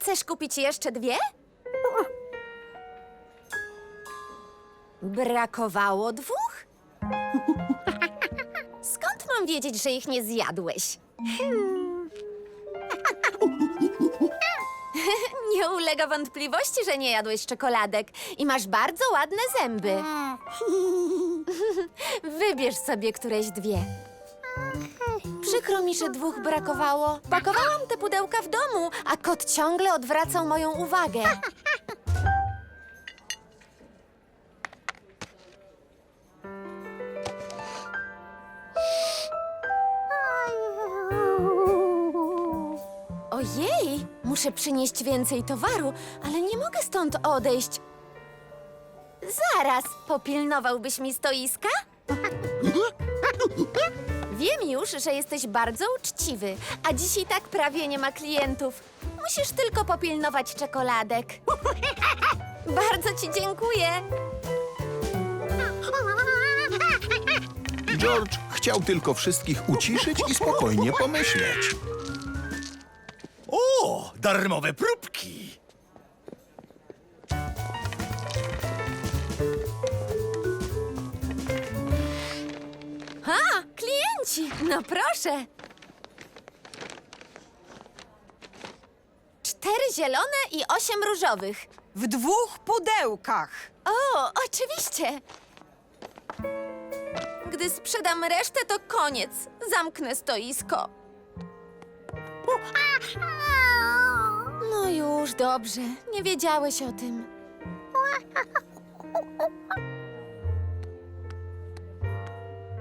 Chcesz kupić jeszcze dwie? Brakowało dwóch? Skąd mam wiedzieć, że ich nie zjadłeś? Nie ulega wątpliwości, że nie jadłeś czekoladek i masz bardzo ładne zęby. Wybierz sobie któreś dwie. Przykro mi, że dwóch brakowało. Pakowałam te pudełka w domu, a kot ciągle odwracał moją uwagę. Ojej, muszę przynieść więcej towaru, ale nie mogę stąd odejść. Zaraz, popilnowałbyś mi stoiska? Wiem już, że jesteś bardzo uczciwy, a dziś i tak prawie nie ma klientów. Musisz tylko popilnować czekoladek. Bardzo ci dziękuję. George chciał tylko wszystkich uciszyć i spokojnie pomyśleć. O, darmowe próbki! No proszę. Cztery zielone i osiem różowych. W dwóch pudełkach. O, oczywiście. Gdy sprzedam resztę, to koniec. Zamknę stoisko. No już, dobrze. Nie wiedziałeś o tym.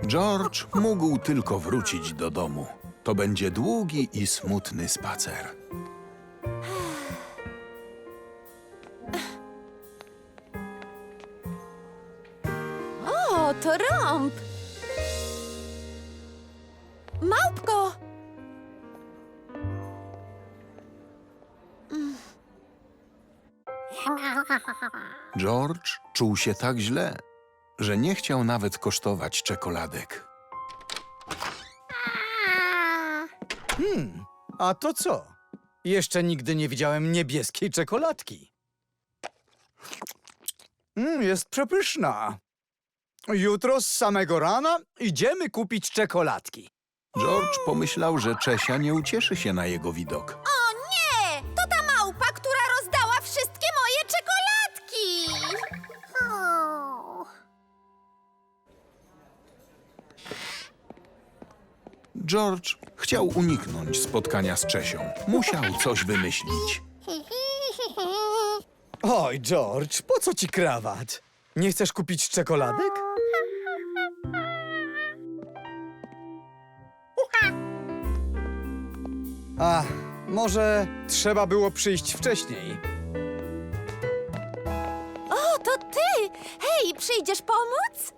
George mógł tylko wrócić do domu. To będzie długi i smutny spacer. O, to rąb. Małpko! George czuł się tak źle, że nie chciał nawet kosztować czekoladek. A to co? Jeszcze nigdy nie widziałem niebieskiej czekoladki. Mm, jest przepyszna. Jutro z samego rana idziemy kupić czekoladki. George pomyślał, że Czesia nie ucieszy się na jego widok. George chciał uniknąć spotkania z Czesią. Musiał coś wymyślić. Oj, George, po co ci krawat? Nie chcesz kupić czekoladek? A, może trzeba było przyjść wcześniej. O, to ty! Hej, przyjdziesz pomóc?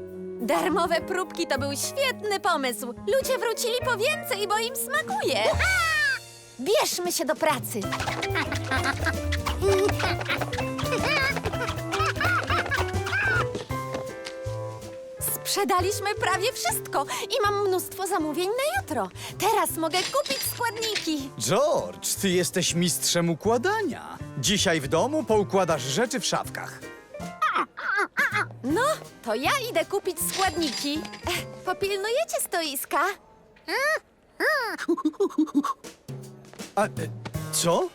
Darmowe próbki to był świetny pomysł. Ludzie wrócili po więcej, bo im smakuje. Bierzmy się do pracy. Sprzedaliśmy prawie wszystko i mam mnóstwo zamówień na jutro. Teraz mogę kupić składniki. George, ty jesteś mistrzem układania. Dzisiaj w domu poukładasz rzeczy w szafkach. To ja idę kupić składniki. Ech, Popilnujecie stoiska? A, e, co?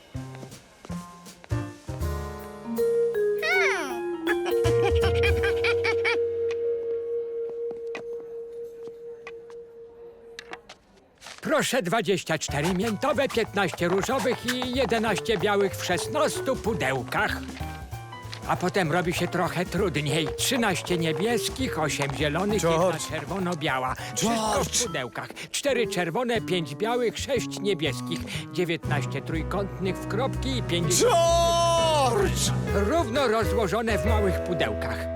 Proszę 24 miętowe, 15 różowych i 11 białych w 16 pudełkach. A potem robi się trochę trudniej. 13 niebieskich, 8 zielonych, George. 1 czerwono-biała. Wszystko George. w pudełkach. 4 czerwone, 5 białych, 6 niebieskich. 19 trójkątnych w kropki i 5 George! równo rozłożone w małych pudełkach.